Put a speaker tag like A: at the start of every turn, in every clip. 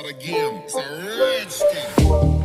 A: start again. It's a rich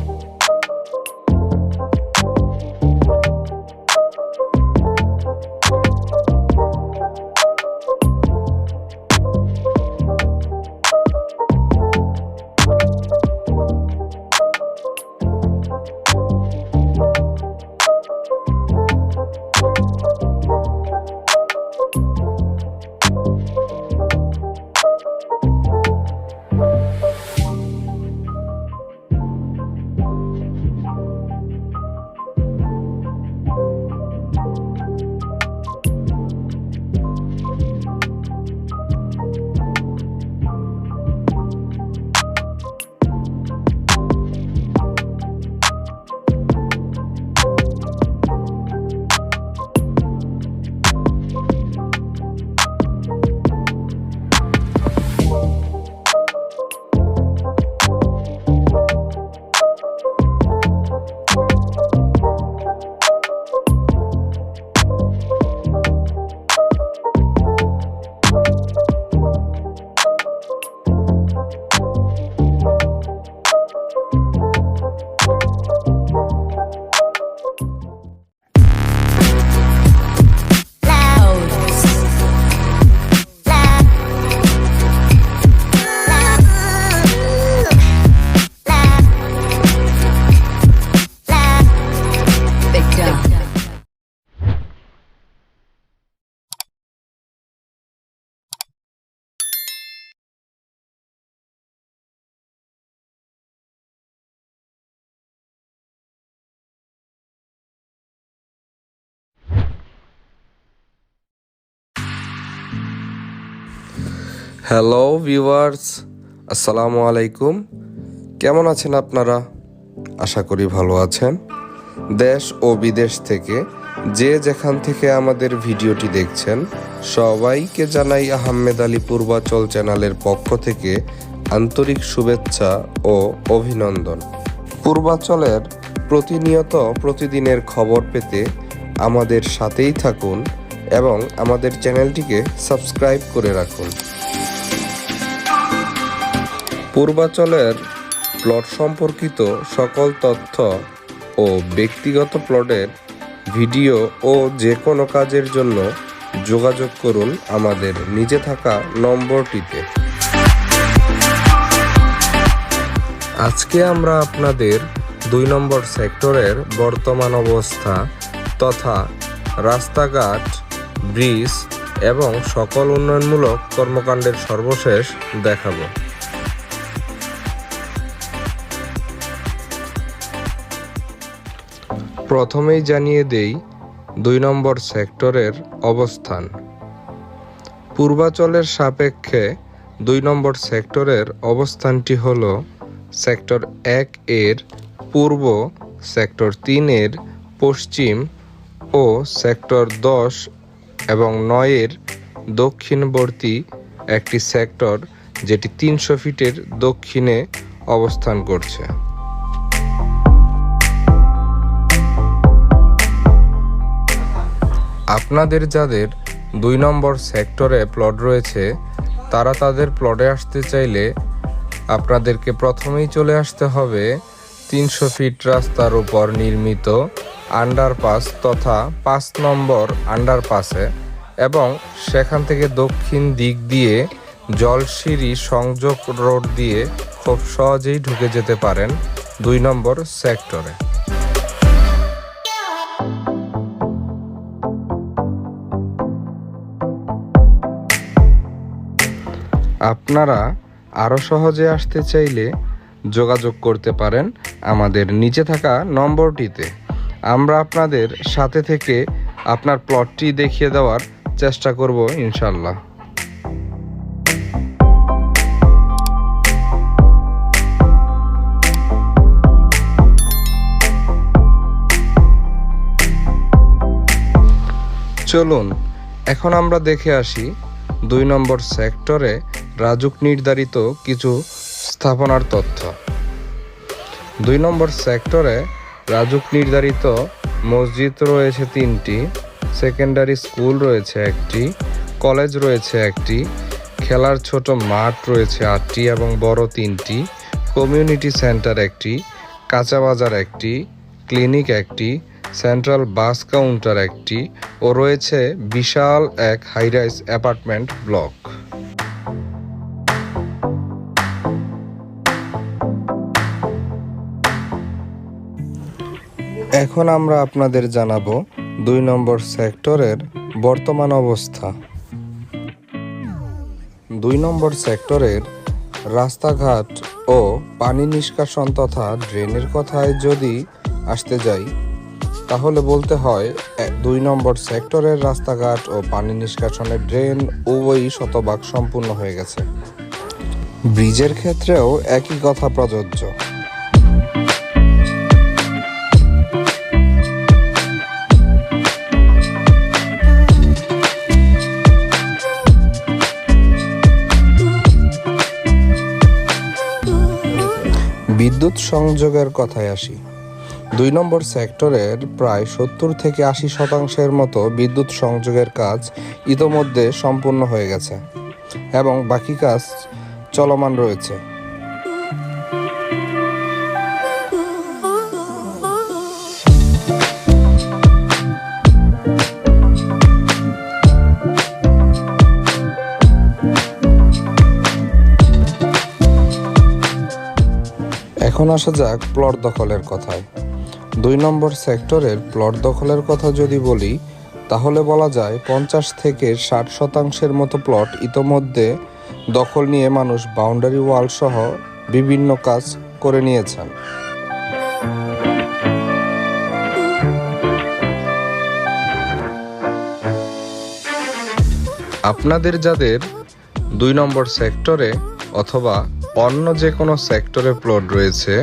B: hello viewers আসসালামু আলাইকুম কেমন আছেন আপনারা? আশা করি ভালো আছেন। দেশ ও বিদেশ থেকে যে যেখান থেকে আমাদের ভিডিওটি দেখছেন, সবাইকে জানাই আহমেদ আলী পূর্বাচল চ্যানেলের পক্ষ থেকে আন্তরিক শুভেচ্ছা ও অভিনন্দন। পূর্বাচলের প্রতিনিয়ত প্রতিদিনের খবর পেতে আমাদের সাথেই থাকুন এবং আমাদের চ্যানেলটিকে সাবস্ক্রাইব করে রাখুন। পূর্বাচলের প্লট সম্পর্কিত সকল তথ্য ও ব্যক্তিগত প্লটের ভিডিও ও যে কোনো কাজের জন্য যোগাযোগ করুন আমাদের নিজে থাকা নম্বরটিতে। আজকে আমরা আপনাদের দুই নম্বর সেক্টরের বর্তমান অবস্থা তথা রাস্তাঘাট, ব্রিজ এবং সকল উন্নয়নমূলক কর্মকাণ্ডের সর্বশেষ দেখাবো। প্রথমেই জানিয়ে দেই দুই নম্বর সেক্টরের অবস্থান। পূর্বাচলের সাপেক্ষে দুই নম্বর সেক্টরের অবস্থানটি হল সেক্টর এক এর পূর্ব, সেক্টর তিনের পশ্চিম ও সেক্টর দশ এবং নয়ের দক্ষিণবর্তী একটি সেক্টর যেটি তিনশো ফিটের দক্ষিণে অবস্থান করছে। আপনাদের যাদের দুই নম্বর সেক্টরে প্লট রয়েছে, তারা তাদের প্লটে আসতে চাইলে আপনাদেরকে প্রথমেই চলে আসতে হবে তিনশো ফিট রাস্তার উপর নির্মিত আন্ডারপাস তথা পাঁচ নম্বর আন্ডারপাসে এবং সেখান থেকে দক্ষিণ দিক দিয়ে জলসিঁড়ি সংযোগ রোড দিয়ে খুব সহজেই ঢুকে যেতে পারেন দুই নম্বর সেক্টরে। আপনারা আরও সহজে আসতে চাইলে যোগাযোগ করতে পারেন আমাদের নিচে থাকা নম্বরটিতে। আমরা আপনাদের সাথে থেকে আপনার প্লটটি দেখিয়ে দেওয়ার চেষ্টা করব ইনশাল্লাহ চলুন, এখন আমরা দেখে আসি দুই নম্বর সেক্টরে রাজুক নির্ধারিত কিছু স্থাপনার তথ্য। দুই নম্বর সেক্টরে রাজুক নির্ধারিত মসজিদ রয়েছে তিনটি, সেকেন্ডারি স্কুল রয়েছে একটি, কলেজ রয়েছে একটি, খেলার ছোট মাঠ রয়েছে আটটি এবং বড় তিনটি, কমিউনিটি সেন্টার একটি, কাঁচা বাজার একটি, ক্লিনিক একটি, সেন্ট্রাল বাস কাউন্টার একটি ও রয়েছে বিশাল এক হাইরাইজ অ্যাপার্টমেন্ট ব্লক। এখন আমরা আপনাদের জানাব দুই নম্বর সেক্টরের বর্তমান অবস্থা। দুই নম্বর সেক্টরের রাস্তাঘাট ও পানি নিষ্কাশন তথা ড্রেনের কথায় যদি আসতে যাই, তাহলে বলতে হয় দুই নম্বর সেক্টরের রাস্তাঘাট ও পানি নিষ্কাশনের ড্রেন উভয়ই শতভাগ সম্পূর্ণ হয়ে গেছে। ব্রিজের ক্ষেত্রেও একই কথা প্রযোজ্য। বিদ্যুৎ সংযোগের কথায় আসি। দুই নম্বর সেক্টরের প্রায় সত্তর থেকে আশি শতাংশের মতো বিদ্যুৎ সংযোগের কাজ ইতোমধ্যে সম্পূর্ণ হয়ে গেছে এবং বাকি কাজ চলমান রয়েছে। এখন আসা যাক প্লট দখলের কথায়। দুই নম্বর সেক্টরের প্লট দখলের কথা যদি বলি, তাহলে বলা যায় পঞ্চাশ থেকে ষাট শতাংশের মতো প্লট ইতোমধ্যে দখল নিয়ে মানুষ বাউন্ডারি ওয়াল সহ বিভিন্ন কাজ করে নিয়েছেন। আপনাদের যাদের দুই নম্বর সেক্টরে অথবা অন্য যে কোনো সেক্টরে প্লট রয়েছে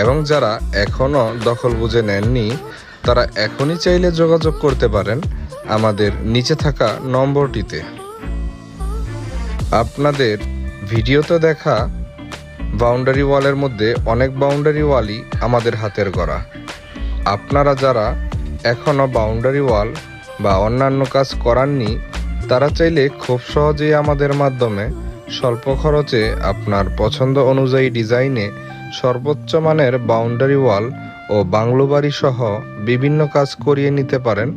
B: এবং যারা এখনও দখল বুঝে নেননি, তারা এখনই চাইলে যোগাযোগ করতে পারেন আমাদের নিচে থাকা নম্বরটিতে। আপনাদের ভিডিওতে দেখা বাউন্ডারি ওয়ালের মধ্যে অনেক বাউন্ডারি ওয়ালই আমাদের হাতের গড়া। আপনারা যারা এখনও বাউন্ডারি ওয়াল বা অন্যান্য কাজ করাননি, তারা চাইলে খুব সহজেই আমাদের মাধ্যমে স্বল্প খরচে আপনার পছন্দ অনুযায়ী ডিজাইনে সর্বোচ্চ মানের বাউন্ডারি ওয়াল ও বাংলো বাড়ি সহ বিভিন্ন কাজ করিয়ে নিতে পারেন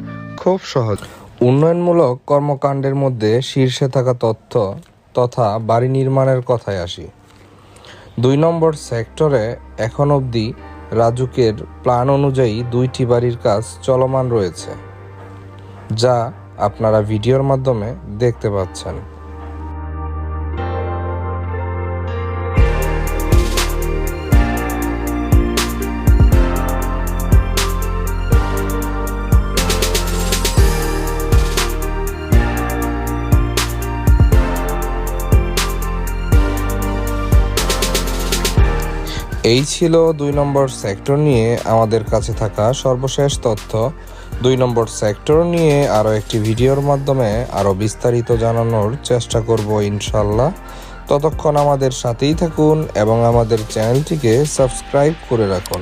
B: খুব সহজ। উন্নয়নমূলক কর্মকাণ্ডের মধ্যে শীর্ষে থাকা তথ্য তথা বাড়ি নির্মাণের কথায় আসি। দুই নম্বর সেক্টরে এখন অবধি রাজুকের প্ল্যান অনুযায়ী দুইটি বাড়ির কাজ চলমান রয়েছে, যা আপনারা ভিডিওর মাধ্যমে দেখতে পাচ্ছেন। এই ছিল দুই নম্বর সেক্টর নিয়ে আমাদের কাছে থাকা সর্বশেষ তথ্য। দুই নম্বর সেক্টর নিয়ে আরও একটি ভিডিওর মাধ্যমে আরও বিস্তারিত জানানোর চেষ্টা করব ইনশাল্লাহ। ততক্ষণ আমাদের সাথেই থাকুন এবং আমাদের চ্যানেলটিকে সাবস্ক্রাইব করে রাখুন।